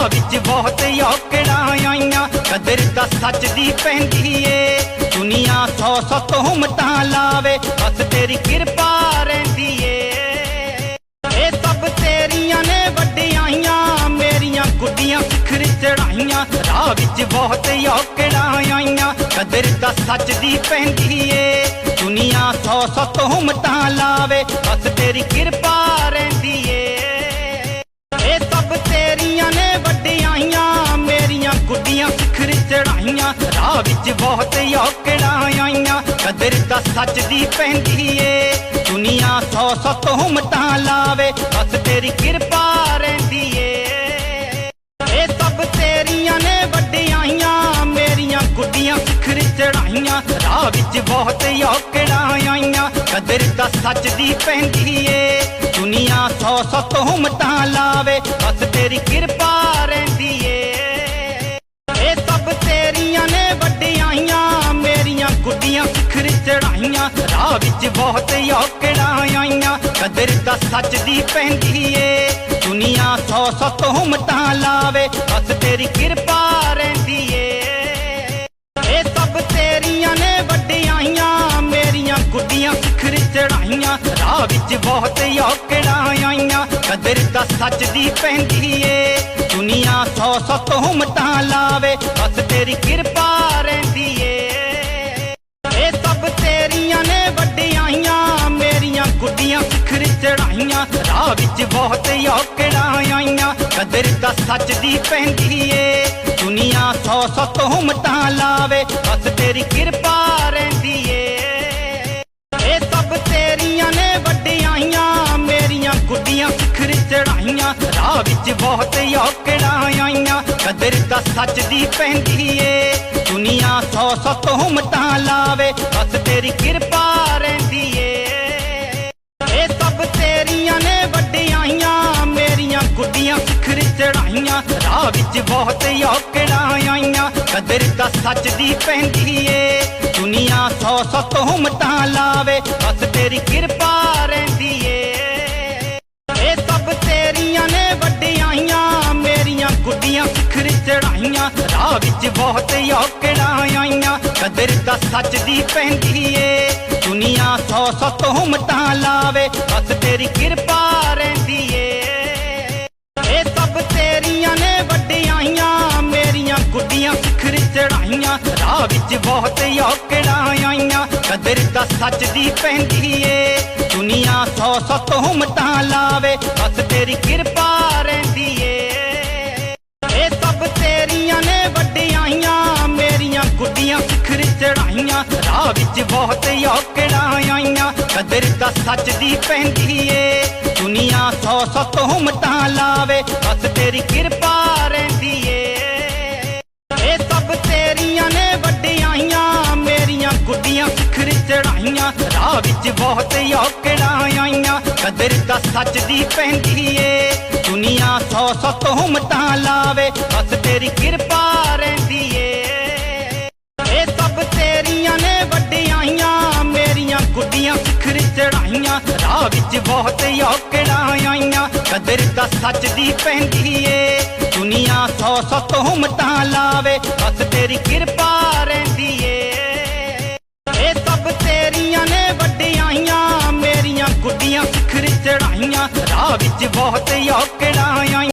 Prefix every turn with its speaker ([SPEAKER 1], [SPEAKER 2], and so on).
[SPEAKER 1] ਰਾਹ ਵਿੱਚ ਬਹੁਤ ਔਕੜਾਂ ਆਈਆਂ। ਕਦਰ ਤਾਂ ਸੱਚ ਦੀ ਪੈਂਦੀ ਏ। ਦੁਨੀਆ ਸੌ ਸੌ ਤੁਹਮਤਾਂ ਲਾਵੇ। ਬਸ ਤੇਰੀ ਕਿਰਪਾ ਰਹਿੰਦੀ ਏ। ਇਹ ਸਭ ਤੇਰੀਆਂ ਨੇ ਵੱਡਿਆਈਆਂ। ਮੇਰੀਆਂ ਗੁੱਡੀਆਂ ਸਿਖਰ ਚੜਾਈਆਂ। ਰਾਹ ਵਿੱਚ ਬਹੁਤ ਔਕੜਾਂ ਆਈਆਂ। ਕਦਰ ਤਾਂ ਸੱਚ ਦੀ ਪੈਂਦੀ ਏ। ਦੁਨੀਆ ਸੌ ਸੌ ਤੁਹਮਤਾਂ ਲਾਵੇ। ਬਸ ਤੇਰੀ ਕਿਰਪਾ ਤੇਰੀਆਂ ਨੇ ਵੱਡਿਆਈਆਂ ਮੇਰੀਆਂ ਗੁੱਡੀਆਂ ਸਿਖਰ ਚੜਾਈਆਂ। ਰਾਹ ਵਿੱਚ ਬਹੁਤ ਔਕੜਾਂ ਆਈਆਂ, ਕਦਰ ਤਾਂ ਸੱਚ ਦੀ ਪੈਂਦੀ ਏ। ਦੁਨੀਆ ਸੌ ਸੌ ਤੁਹਮਤਾਂ ਲਾਵੇ, ਬਸ ਤੇਰੀ ਕਿਰਪਾ ਰਹਿੰਦੀ ਏ। ਇਹ ਸਭ ਤੇਰੀਆਂ ਨੇ ਵੱਡਿਆਈਆਂ ਮੇਰੀਆਂ ਗੁੱਡੀਆਂ ਸਿਖਰ ਚੜਾਈਆਂ। ਰਾਹ ਵਿੱਚ ਬਹੁਤ ਔਕੜਾਂ ਆਈਆਂ, ਕਦਰ ਤਾਂ ਸੱਚ ਦੀ ਪੈਂਦੀ ਏ। ਦੁਨੀਆ ਸੌ ਸੌ ਤੁਹਮਤਾਂ ਲਾਵੇ, ਬਸ ਤੇਰੀ ਕਿਰਪਾ ਚੜਾਈਆਂ, ਰਾਹ ਵਿੱਚ ਬਹੁਤ ਔਕੜਾਂ ਆਈਆਂ। ਕਦਰ ਤਾਂ ਸੱਚ ਦੀ ਪੈਂਦੀ ਏ। ਦੁਨੀਆ ਸੌ ਸੌ ਤੁਹਮਤਾਂ ਲਾਵੇ, ਬਸ ਤੇਰੀ ਕਿਰਪਾ ਰਹਿੰਦੀ ਏ। ਇਹ ਸਭ ਤੇਰੀਆਂ ਨੇ ਵੱਡਿਆਈਆਂ, ਮੇਰੀਆਂ ਗੁੱਡੀਆਂ ਸਿਖਰ ਚੜਾਈਆਂ। ਰਾਹ ਵਿੱਚ ਬਹੁਤ ਔਕੜਾਂ ਆਈਆਂ, ਕਦਰ ਤਾਂ ਸੱਚ ਦੀ ਪੈਂਦੀ ਏ। ਦੁਨੀਆ ਸੌ ਸੌ ਤੁਹਮਤਾਂ ਲਾਵੇ, ਬਸ ਤੇਰੀ ਕਿਰਪਾ ਰਹਿੰਦੀ ਰਾਹ ਵਿੱਚ ਬਹੁਤ ਔਕੜਾਂ ਆਈਆਂ। ਕਦਰ ਤਾਂ ਸੱਚ ਦੀ ਪੈਂਦੀ ਏ। ਦੁਨੀਆ ਸੌ ਸੌ ਤੁਹਮਤਾਂ ਲਾਵੇ, ਬਸ ਤੇਰੀ ਕਿਰਪਾ ਰਹਿੰਦੀ ਏ। ਇਹ ਸਭ ਤੇਰੀਆਂ ਨੇ ਵੱਡਿਆਈਆਂ, ਮੇਰੀਆਂ ਗੁੱਡੀਆਂ ਸਿਖਰ ਚੜਾਈਆਂ। ਰਾਹ ਵਿੱਚ ਬਹੁਤ ਔਕੜਾਂ ਆਈਆਂ, ਕਦਰ ਤਾਂ ਸੱਚ ਦੀ ਪੈਂਦੀ ਏ। ਦੁਨੀਆ ਸੌ ਸੌ ਤੁਹਮਤਾਂ ਲਾਵੇ, ਬਸ ਤੇਰੀ ਕਿਰਪਾ ਰਹਿੰਦੀ ਏ। ਤੇਰੀਆਂ ਨੇ ਵੱਡਿਆਈਆਂ ਮੇਰੀਆਂ ਗੁੱਡੀਆਂ ਸਿਖਰ ਚੜਾਈਆਂ। ਰਾਹ ਵਿੱਚ ਬਹੁਤ ਔਕੜਾਂ ਆਈਆਂ, ਕਦਰ ਤਾਂ ਸੱਚ ਦੀ ਪੈਂਦੀ ਏ। ਦੁਨੀਆ ਸੌ ਸੌ ਤੁਹਮਤਾਂ ਲਾਵੇ, ਬਸ ਤੇਰੀ ਕਿਰਪਾ ਰਹਿੰਦੀ ਏ। ਇਹ ਸਭ ਤੇਰੀਆਂ ਨੇ ਵੱਡਿਆਈਆਂ ਮੇਰੀਆਂ ਗੁੱਡੀਆਂ ਸਿਖਰ ਚੜਾਈਆਂ। ਰਾਹ ਵਿੱਚ ਬਹੁਤ ਔਕੜਾਂ ਆਈਆਂ, ਕਦਰ ਤਾਂ ਸੱਚ ਦੀ ਪੈਂਦੀ ਏ। ਦੁਨੀਆ ਸੌ ਸੌ ਤੁਹਮਤਾਂ ਲਾਵੇ, ਬਸ ਤੇਰੀ ਕਿਰਪਾ ਰਹਿੰਦੀ ਏ। ਇਹ ਸਭ ਤੇਰੀਆਂ ਨੇ ਵੱਡਿਆਈਆਂ ਮੇਰੀਆਂ ਗੁੱਡੀਆਂ ਸਿਖਰ ਚੜਾਈਆਂ। ਰਾਹ ਵਿੱਚ ਬਹੁਤ ਔਕੜਾਂ ਆਈਆਂ, ਕਦਰ ਤਾਂ ਸੱਚ ਦੀ ਪੈਂਦੀ ਏ। ਦੁਨੀਆ ਸੌ ਸੌ ਤੁਹਮਤਾਂ ਲਾਵੇ, ਬਸ ਤੇਰੀ ਕਿਰਪਾ ਰਾਹ ਵਿੱਚ ਬਹੁਤ ਔਕੜਾਂ ਆਈਆਂ। ਕਦਰ ਤਾਂ ਸੱਚ ਦੀ ਪੈਂਦੀ ਏ। ਦੁਨੀਆ ਸੌ ਸੌ ਤੁਹਮਤਾਂ ਲਾਵੇ। ਬਸ ਤੇਰੀ ਕਿਰਪਾ ਰਹਿੰਦੀ ਏ। ਇਹ ਸਭ ਤੇਰੀਆਂ ਨੇ ਵੱਡਿਆਈਆਂ। ਮੇਰੀਆਂ ਗੁੱਡੀਆਂ ਸਿਖਰ ਚੜਾਈਆਂ। ਰਾਹ ਵਿੱਚ ਬਹੁਤ ਔਕੜਾਂ ਆਈਆਂ। ਕਦਰ ਤਾਂ ਸੱਚ ਦੀ ਪੈਂਦੀ ਏ। ਦੁਨੀਆ ਸੌ ਸੌ ਤੁਹਮਤਾਂ ਲਾਵੇ। ਬਸ ਤੇਰੀ ਕਿਰਪਾ ਰਹਿੰਦੀ ਏ। ਇਹ ਸਭ ਤੇਰੀਆਂ ਨੇ ਵੱਡਿਆਈਆਂ, ਮੇਰੀਆਂ ਗੁੱਡੀਆਂ ਸਿਖਰ ਚੜਾਈਆਂ, ਰਾਹ ਵਿੱਚ ਬਹੁਤ ਔਕੜਾਂ ਆਈਆਂ। ਕਦਰ ਤਾਂ ਸੱਚ ਦੀ ਪੈਂਦੀ ਏ, ਦੁਨੀਆ ਸੌ ਸੌ ਤੁਹਮਤਾਂ ਲਾਵੇ, ਬਸ ਤੇਰੀ ਕਿਰਪਾ ਰਹਿੰਦੀ ਏ। ਇਹ ਸਭ ਤੇਰੀਆਂ ਨੇ ਵੱਡਿਆਈਆਂ, ਮੇਰੀਆਂ ਗੁੱਡੀਆਂ ਸਿਖਰ ਚੜਾਈਆਂ, ਰਾਹ ਵਿੱਚ ਬਹੁਤ ਔਕੜਾਂ ਆਈਆਂ।